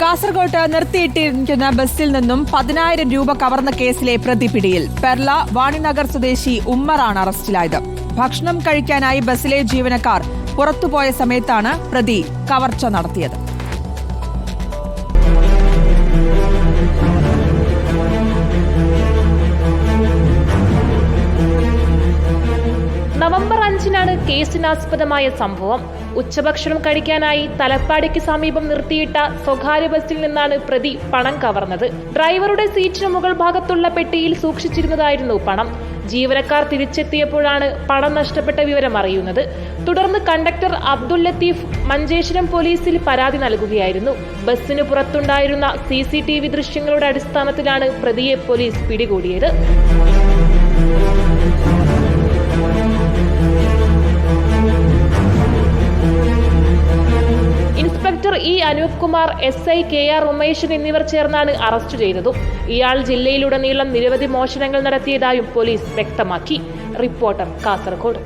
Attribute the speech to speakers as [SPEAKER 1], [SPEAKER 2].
[SPEAKER 1] കാസർഗോട്ട് നിർത്തിയിട്ടിരിക്കുന്ന ബസ്സിൽ നിന്നും പതിനായിരം രൂപ കവർന്ന കേസിലെ പ്രതി പിടിയിൽ പെർള വാണിനഗർ സ്വദേശി ഉമ്മറാണ് അറസ്റ്റിലായത്. ഭക്ഷണം കഴിക്കാനായി ബസ്സിലെ ജീവനക്കാർ പുറത്തുപോയ സമയത്താണ് പ്രതി കവർച്ച നടത്തിയത്.
[SPEAKER 2] നവംബർ അഞ്ചിനാണ് കേസിനാസ്പദമായ സംഭവം. ഉച്ചഭക്ഷണം കഴിക്കാനായി തലപ്പാടിക്ക് സമീപം നിർത്തിയിട്ട സ്വകാര്യ ബസ്സിൽ നിന്നാണ് പ്രതി പണം കവർന്നത്. ഡ്രൈവറുടെ സീറ്റിന് മുകൾ ഭാഗത്തുള്ള പെട്ടിയിൽ സൂക്ഷിച്ചിരുന്നതായിരുന്നു പണം. ജീവനക്കാർ തിരിച്ചെത്തിയപ്പോഴാണ് പണം നഷ്ടപ്പെട്ട വിവരം അറിയുന്നത്. തുടർന്ന് കണ്ടക്ടർ അബ്ദുൽ ലത്തീഫ് മഞ്ചേശ്വരം പോലീസിൽ പരാതി നൽകുകയായിരുന്നു. ബസ്സിന് പുറത്തുണ്ടായിരുന്ന സി ദൃശ്യങ്ങളുടെ അടിസ്ഥാനത്തിലാണ് പ്രതിയെ പോലീസ് പിടികൂടിയത്. Inspector E Anoop Kumar S I K R Umeshan എന്നിവർ ചേർന്നാണ് അറസ്റ്റ് ചെയ്തതും. ഇയാൾ ജില്ലയിലുടനീളം നിരവധി മോഷണങ്ങൾ നടത്തിയതായും പോലീസ് വ്യക്തമാക്കി. റിപ്പോർട്ടർ കാസർഗോഡ്.